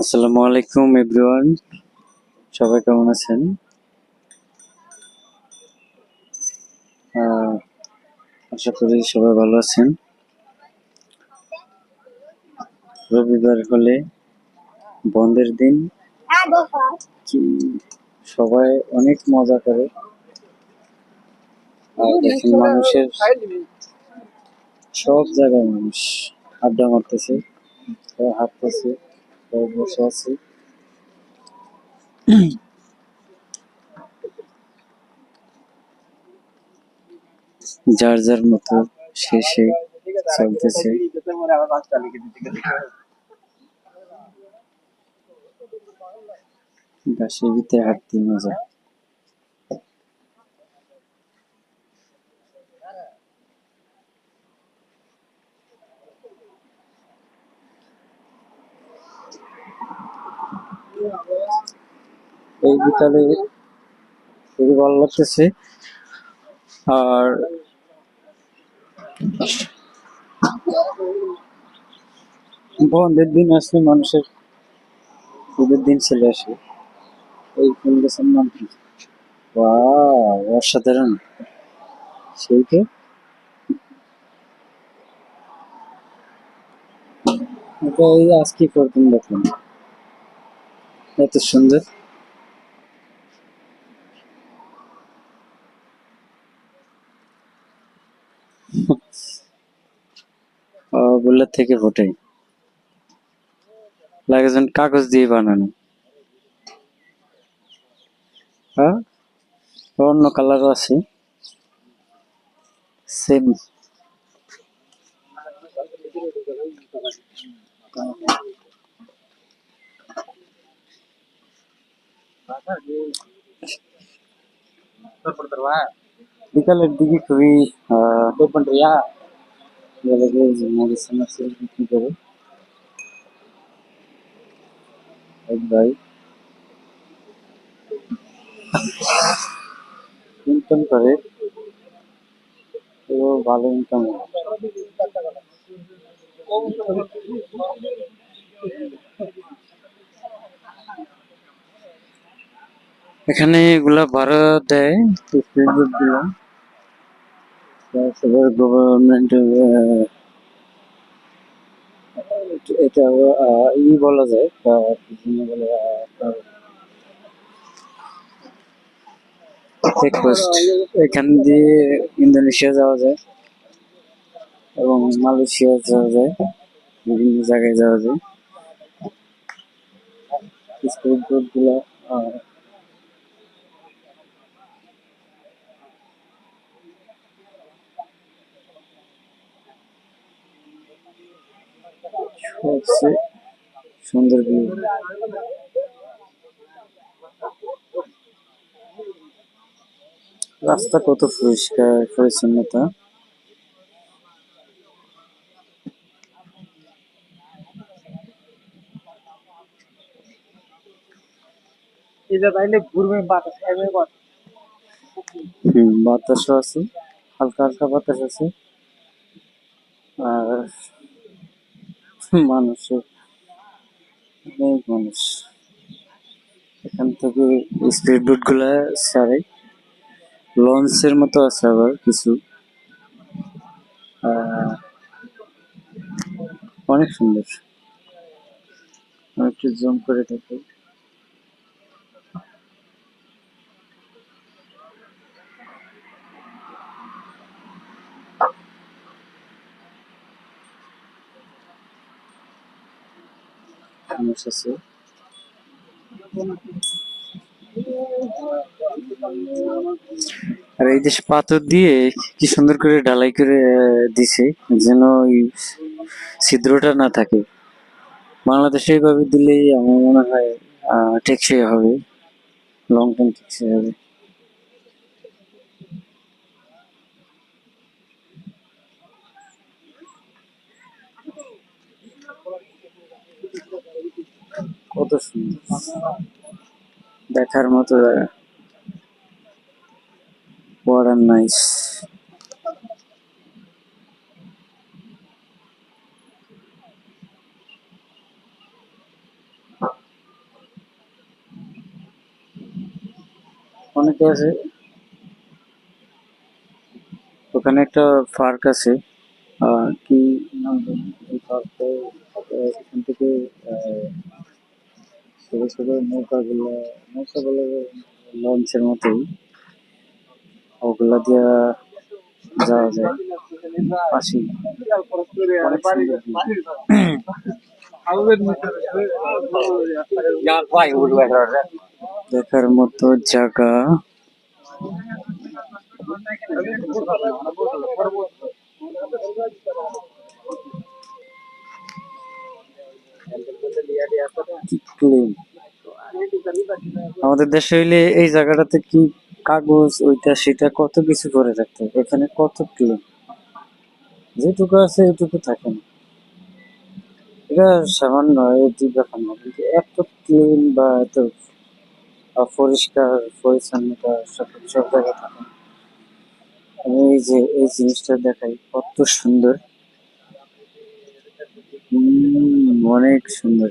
আসসালামু আলাইকুম এভরিওয়ান। সবাই কেমন আছেন? আশা করি সবাই ভালো আছেন। রবিবার হলে বন্ধের দিন। কি সবাই অনেক মজা করে। আর দেখেন মানুষের সব জায়গায় মানুষ আড্ডা মারতেছে হাঁটতেছে। বসে আছি। যার যার মতো শেষে চলতেছে। গাছের ভিতরে হাঁটতে মজা। এই বিকালে খুবই ভালো লাগতেছে। আর বন্ধের দিন আসলে মানুষের ঈদের দিন চলে আসে। এই গাছের নাম কি? অসাধারণ। সেই এটা এই আজকে প্রথম দেখলাম? এত সুন্দর। ওগুলোর থেকে ফোটাই লাগে যেন কাগজ দিয়ে বানানো। হ্যাঁ? অন্য কালারও আছে। সেম বিকালের দিকে খুবই আহ, বেলাকে যে মেডিসিন আছে বিক্রি করে এক ভাই ইনকাম করে তো ভালো ইনকাম এখানে এগুলা ভাড়া দেয় স্পিড বোটগুলা তারপরে গভর্নমেন্ট এটা আহ, ই বলা যায় আহ, এখান দিয়ে ইন্দোনেশিয়া যাওয়া যায় এবং মালয়েশিয়া যাওয়া যায় বিভিন্ন জায়গায় যাওয়া যায়। স্পিড বোট সবচেয়ে সুন্দর ভিউ রাস্তা কত পরিষ্কার পরিচ্ছন্নতা। বাতাস আছে হালকা হালকা বাতাস আছে। মানুষের, অনেক মানুষ। এখান থেকে স্পিড বোটগুলা ছাড়ে লঞ্চের মতো আছে আবার কিছু। অনেক সুন্দর। একটু জুম করে দেখি। মানুষ আছে। আর এই দেশে পাথর দিয়ে কি সুন্দর করে ঢালাই করে দিছে, যেন ছিদ্রটা না থাকে। বাংলাদেশে এইভাবে দিলেই আমার মনে হয় টেকসই হবে লং টাইম টেকসই হবে। কত সুন্দর দেখার মতো জায়গা। What অনেকে আছে। ওখানে একটা পার্ক আছে। কি নাম পার্কটা এখান থেকে ছোট ছোট নৌকা গুলো নৌকা বলে লঞ্চের মতোই। ওগুলা দিয়া যাওয়া যায়। পাশে। দেখার মতো জায়গা। আমাদের দেশে হইলে এই জায়গাটাতে কি কাগজ, ওইটা, সেটা কত কিছু করে হবে। এখানে কত ক্লিন? যেটুকু আছে এটুকু থাকে না। এটা সামান্য এটি ব্যাপার না, কিন্তু এত ক্লিন বা এত পরিষ্কার পরিচ্ছন্নতা সব সব জায়গায় থাকে। আমি এই যে, এই জিনিসটা দেখাই, কত সুন্দর। অনেক সুন্দর।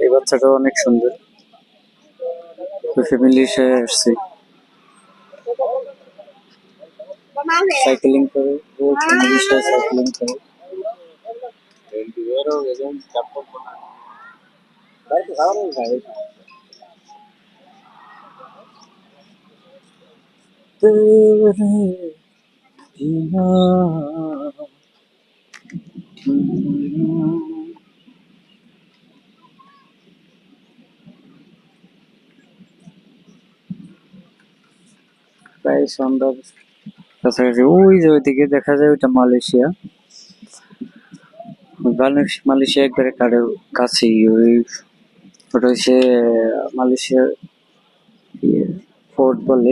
এই বাচ্চাটা অনেক সুন্দর ফ্যামিলির সাথে আসছে সাইকেলিং করে ও ফ্যামিলির সাথে সাইকেলিং করে तेरे बिना প্রায় কাছাকাছি। ওই যে ওইদিকে দেখা যায় ওইটা মালয়েশিয়া। মালয়েশিয়া একবারে কারের কাছেই। ওই ওটা হচ্ছে মালয়েশিয়ার ফোর্ট বলে।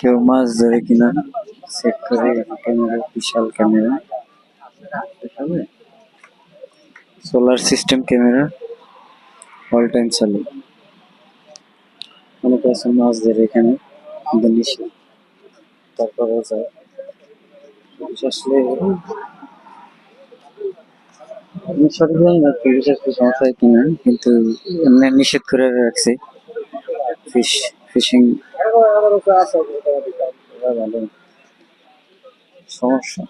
কেউ মাছ ধরে কিনা? চেক করে ক্যামেরা, বিশাল camera. Solar system camera. All time চালু। অনেকে আছে মাছ ধরে এখানে তারপরে যায় আসলে না সমস্যা কিনা, কিন্তু নিষেধ করে রাখছে। ফিশ ফিশিং সমস্যা।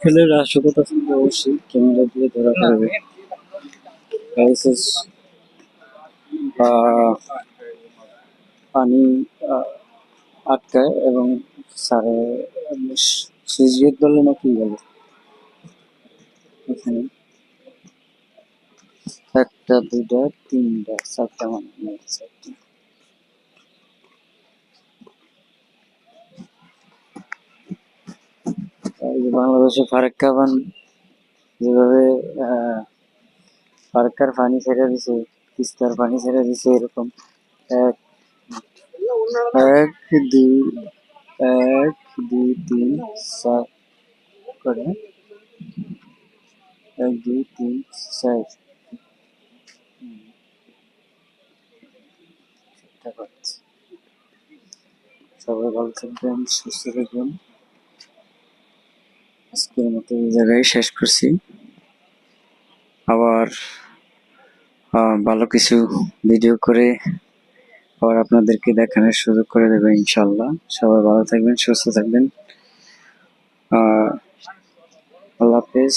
খেলে রাষ্ট্রকতা অবশ্যই ক্যামেরা দিয়ে ধরা পানি আটকায় এবং সারে গেট বলে না কি বলে এখানে। একটা, দুইটা, তিনটা, চারটা মানে চারটা বাংলাদেশে ফারাক্কা বান যেভাবে ফারাক্কার পানি ছেড়ে দিছে, তিস্তার পানি ছেড়ে দিছে, এরকম এক এক, দুই এক, দুই, তিন, চার করে এক দুই তিন চার সবাই ভালো থাকবেন, সুস্থ থাকবেন। আজকের মতো এই জায়গায় শেষ করছি। আবার ভালো কিছু ভিডিও করে আবার আপনাদেরকে দেখানোর সুযোগ করে দেবে ইনশাল্লাহ। সবাই ভালো থাকবেন, সুস্থ থাকবেন। আল্লাহ হাফেজ।